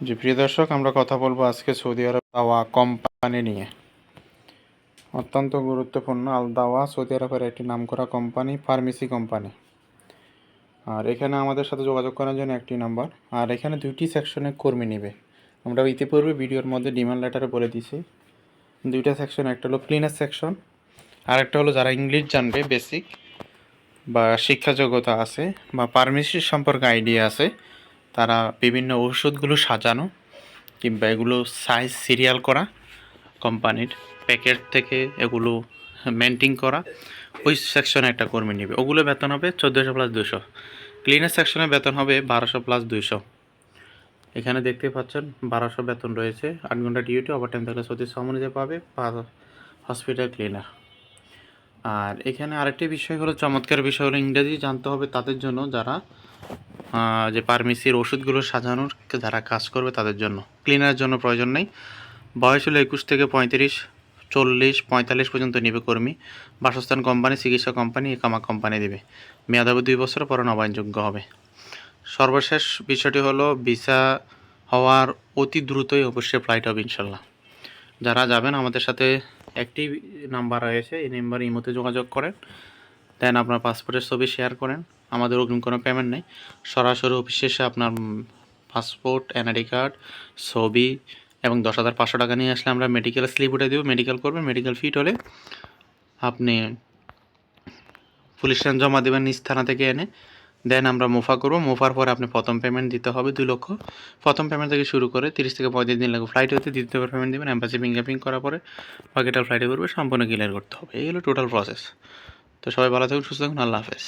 জি, প্রিয় দর্শক, আমরা কথা বলব আজকে সৌদি আরব দাওয়া কোম্পানি নিয়ে। অত্যন্ত গুরুত্বপূর্ণ আল দাওয়া, সৌদি আরবের একটি নামকরা কোম্পানি, ফার্মেসি কোম্পানি। আর এখানে আমাদের সাথে যোগাযোগ করার জন্য একটি নাম্বার। আর এখানে দুইটি সেকশনে কর্মী নেবে। আমরা ইতিপূর্বে ভিডিওর মধ্যে ডিমান্ড লেটারে বলে দিছি দুইটা সেকশন, একটা হলো ক্লিনার সেকশন আর একটা হলো যারা ইংলিশ জানবে বেসিক বা শিক্ষা যোগ্যতা আছে, বা ফার্মেসি সম্পর্কে আইডিয়া আছে তারা বিভিন্ন ওষুধগুলো সাজানো কিংবা এগুলো সাইজ সিরিয়াল করা কোম্পানির প্যাকেট থেকে এগুলো মেনটেন করা। ওই সেকশনে একটা কর্মী নেবে। ওগুলো বেতন হবে চোদ্দোশো প্লাস দুশো। ক্লিনার সেকশনে বেতন হবে বারোশো প্লাস দুইশো। এখানে দেখতে পাচ্ছেন বারোশো বেতন রয়েছে। আট ঘণ্টা ডিউটি ওভার টাইম থাকলে সত্যি সময় পাবে হসপিটাল ক্লিনার আর এখানে আরেকটি বিষয় হলো, চমৎকার বিষয় হলো, ইংরেজি জানতে হবে তাদের জন্য যারা যে ফার্মেসির ওষুধগুলো সাজানোর যারা কাজ করবে তাদের জন্য। ক্লিনারের জন্য প্রয়োজন নেই। বয়স হলো একুশ থেকে পঁয়ত্রিশ, চল্লিশ, পঁয়তাল্লিশ পর্যন্ত নেবে কর্মী। বাসস্থান কোম্পানি, চিকিৎসা কোম্পানি, একামা কোম্পানি দেবে। মেয়াদাবধি দুই বছর পরে নবায়নযোগ্য হবে। সর্বশেষ বিষয়টি হলো ভিসা হওয়ার অতি দ্রুতই অবশ্যই ফ্লাইট হবে ইনশাল্লাহ যারা যাবেন, আমাদের সাথে একটি নাম্বার রয়েছে, এই নাম্বারে ইমোতে যোগাযোগ করেন। দেন আপনার পাসপোর্টের ছবি শেয়ার করেন। আমাদের অগ্রিম কোনো পেমেন্ট নেই। সরাসরি অফিসে এসে আপনার পাসপোর্ট এনআইডি কার্ড ছবি এবং দশ হাজার পাঁচশো টাকা নিয়ে আসলে আমরা মেডিকেল স্লিপ উঠে দেবো। মেডিকেল করবেন মেডিকেল ফিট হলে আপনি পুলিশ স্টেশন জমা দেবেন নিজ থানা থেকে এনে। দেন আমরা মুফা করব। মুফার পরে আপনি প্রথম পেমেন্ট দিতে হবে দুই লক্ষ। প্রথম পেমেন্ট থেকে শুরু করে তিরিশ থেকে পঁয়ত্রিশ দিন লাগবে ফ্লাইট হতে দ্বিতীয় পেমেন্ট দেবেন অ্যাম্বাসি ফিঙ্গারপ্রিং করার পরে বাকিটা ফ্লাইটে করবে, সম্পূর্ণ ক্লিয়ার করতে হবে। এই হলো টোটাল প্রসেস তো সবাই ভালো থাকুন, সুস্থ থাকুন, আল্লাহ হাফেজ।